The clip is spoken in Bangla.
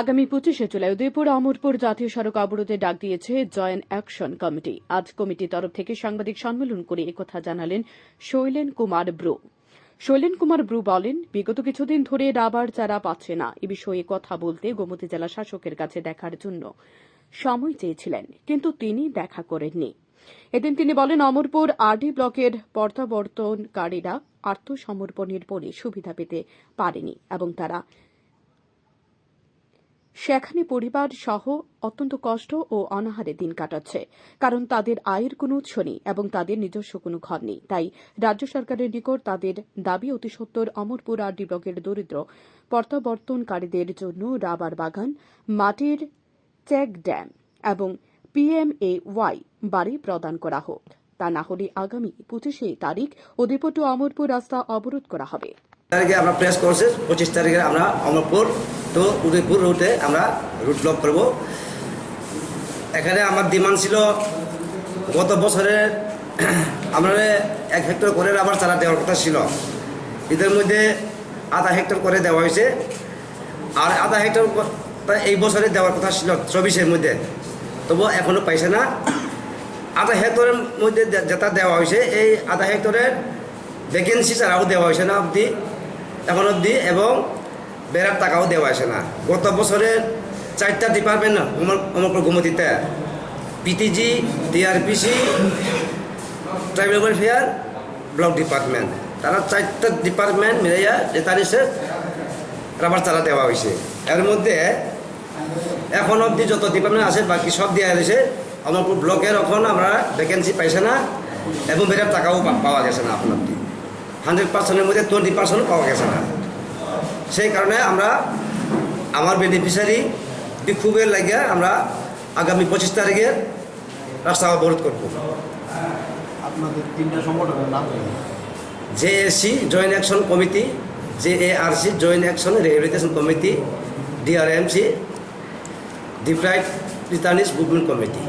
আগামী পঁচিশে জুলাই উদয়পুর অমরপুর জাতীয় সড়ক অবরোধে ডাক দিয়েছে জয়েন্ট অ্যাকশন কমিটি। আজ কমিটির তরফ থেকে সাংবাদিক সম্মেলন করে একথা জানালেন শৈলেন কুমার ব্রু। শৈলেন কুমার ব্রু বলেন, বিগত কিছুদিন ধরে রাবার চারা পাচ্ছে না। এ বিষয়ে কথা বলতে গোমতী জেলা শাসকের কাছে দেখার জন্য সময় চেয়েছিলেন, কিন্তু তিনি দেখা করেননি। এদিন তিনি বলেন, অমরপুর আরডি ব্লকের প্রত্যাবর্তনকারীরা আত্মসমর্পণের পরে সুবিধা পেতে পারেনি এবং তারা সেখানে পরিবার সহ অত্যন্ত কষ্ট ও অনাহারে দিন কাটাচ্ছে। কারণ তাদের আয়ের কোনো উৎস নেই এবং তাদের নিজস্ব কোনো ঘর নেই। তাই রাজ্য সরকারের নিকট তাদের দাবি অতি সত্তর অমরপুর আর ডি ব্লকের দরিদ্র প্রত্যাবর্তনকারীদের জন্য রাবার বাগান, মাটির চেক ড্যাম এবং পিএমএ ওয়াই বাড়ি প্রদান করা হোক। তা না হলে আগামী পঁচিশে তারিখ উদয়পুর টু অমরপুর রাস্তা অবরোধ করা হবে। আমরা প্রেস করছি, পঁচিশ তারিখে আমরা অমরপুর তো উদয়পুর রুটে আমরা রুট ব্লক করব। এখানে আমার ডিমান্ড ছিল গত বছরের আমরা এক হেক্টর করে আবার চারা দেওয়ার কথা ছিল। এদের মধ্যে আধা হেক্টর করে দেওয়া হয়েছে। আর আধা হেক্টর এই বছরে দেওয়ার কথা ছিল চব্বিশের মধ্যে। তবু এখনও পাইছে না। আধা হেক্টরের মধ্যে যেটা দেওয়া হয়েছে, এই আধা হেক্টরের ভ্যাকেন্সি ছাড়াও দেওয়া হয়েছে না অবধি, এখন অবধি। এবং বেড়ার টাকাও দেওয়া হয়েছে না। গত বছরের চারটা ডিপার্টমেন্ট আমার গুমতিতে। PTG TRPC tribal welfare block department তারা চারটা ডিপার্টমেন্ট মিলাইয়া তেতাল্লিশে রাবার চারা দেওয়া হয়েছে এর মধ্যে এখন অবধি যত ডিপার্টমেন্ট আছে, বাকি সব দেওয়া হয়েছে অমরপুর ব্লকের এখন আমরা ভ্যাকেন্সি পাইছে না এবং বেড়ার টাকাও পাওয়া গেছে না এখন হান্ড্রেড পার্সেন্টের মধ্যে টোয়েন্টি পার্সেন্ট পাওয়া গেছে না। সেই কারণে আমরা আমার বেনিফিশিয়ারি বিক্ষোভের লাগিয়ে আমরা আগামী পঁচিশ তারিখে রাস্তা অবরোধ করব আপনাদের তিনটা সংগঠনের নাম কি? JSC joint action committee JARC joint action rehabilitation committee DRMC deprived returnees movement committee